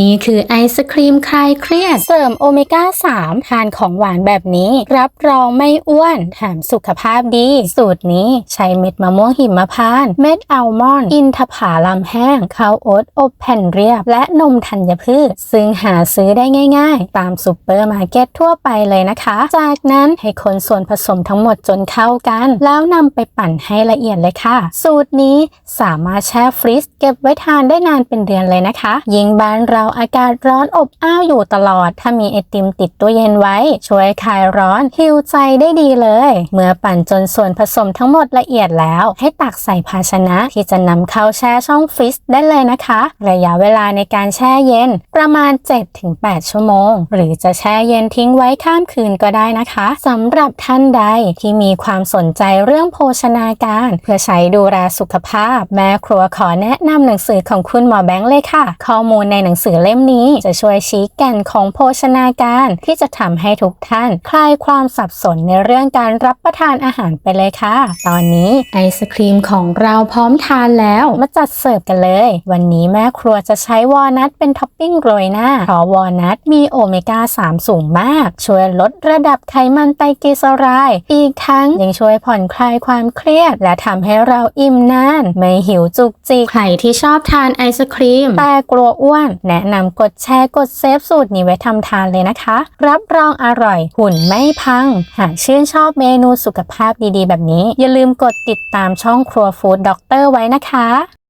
นี่คือไอศครีมคลายเครียด เสริมโอเมก้า 3 ทานของหวานแบบนี้ รับรองไม่อ้วนแถมสุขภาพดี สูตรนี้ใช้เม็ดมะม่วงหิมพานต์เม็ดอัลมอนด์อินทผลัมแห้งข้าวโอ๊ตอบแผ่นเรียบ และนมธัญพืช ซึ่งหาซื้อได้ง่ายๆ ตามซูเปอร์มาร์เก็ตทั่วไปเลยนะคะ จากนั้นให้คนส่วนผสมทั้งหมดจนเข้ากัน แล้วนำไปปั่นให้ละเอียดเลยค่ะ สูตรนี้สามารถแช่ฟรีซเก็บไว้ทานได้นานเป็นเดือนเลยนะคะ ยิ่งบ้านเราอากาศร้อนอบอ้าวอยู่ตลอด ถ้ามีไอติมติดตู้เย็นไว้ ช่วยคลายร้อนฮิวใจได้ดีเลย เมื่อปั่นจนส่วนผสมทั้งหมดละเอียดแล้ว ให้ตักใส่ภาชนะที่จะนำเข้าแช่ช่องฟรีซได้เลยนะคะ ระยะเวลาในการแช่เย็น ประมาณ 7-8 ชั่วโมง หรือจะแช่เย็นทิ้งไว้ข้ามคืนก็ได้นะคะสำหรับท่านใดที่มีความสนใจเรื่องโภชนาการ เพื่อใช้ดูแลสุขภาพ แม่ครัวขอแนะนำหนังสือของคุณหมอแบงค์เลยค่ะ ข้อมูลในหนังสือเล่มนี้จะช่วยชี้แก่นของโภชนาการที่จะทำให้ทุกท่าน คลายความสับสนในเรื่องการรับประทานอาหารไปเลยค่ะ ตอนนี้ไอศครีมของเราพร้อมทานแล้วมาจัดเสิร์ฟกันเลย วันนี้แม่ครัวจะใช้วอลนัทเป็นท็อปปิ้งโรยหน้าเพราะวอลนัทมีโอเมก้า 3 สูงมาก ช่วยลดระดับไขมันไตรกลีเซอไรด์อีกทั้งยังช่วยผ่อนคลายความเครียด และทำให้เราอิ่มนาน ไม่หิวจุกจิกใครที่ชอบทานไอศครีมแต่กลัวอ้วนแนะนะนำกดแชร์กดเซฟสูตรนี้ไว้ทำทานเลยนะคะ รับรองอร่อยหุ่นไม่พัง หากชื่นชอบเมนูสุขภาพดีๆ แบบนี้ อย่าลืมกดติดตามช่องครัวฟู้ดด็อกเตอร์ไว้นะคะ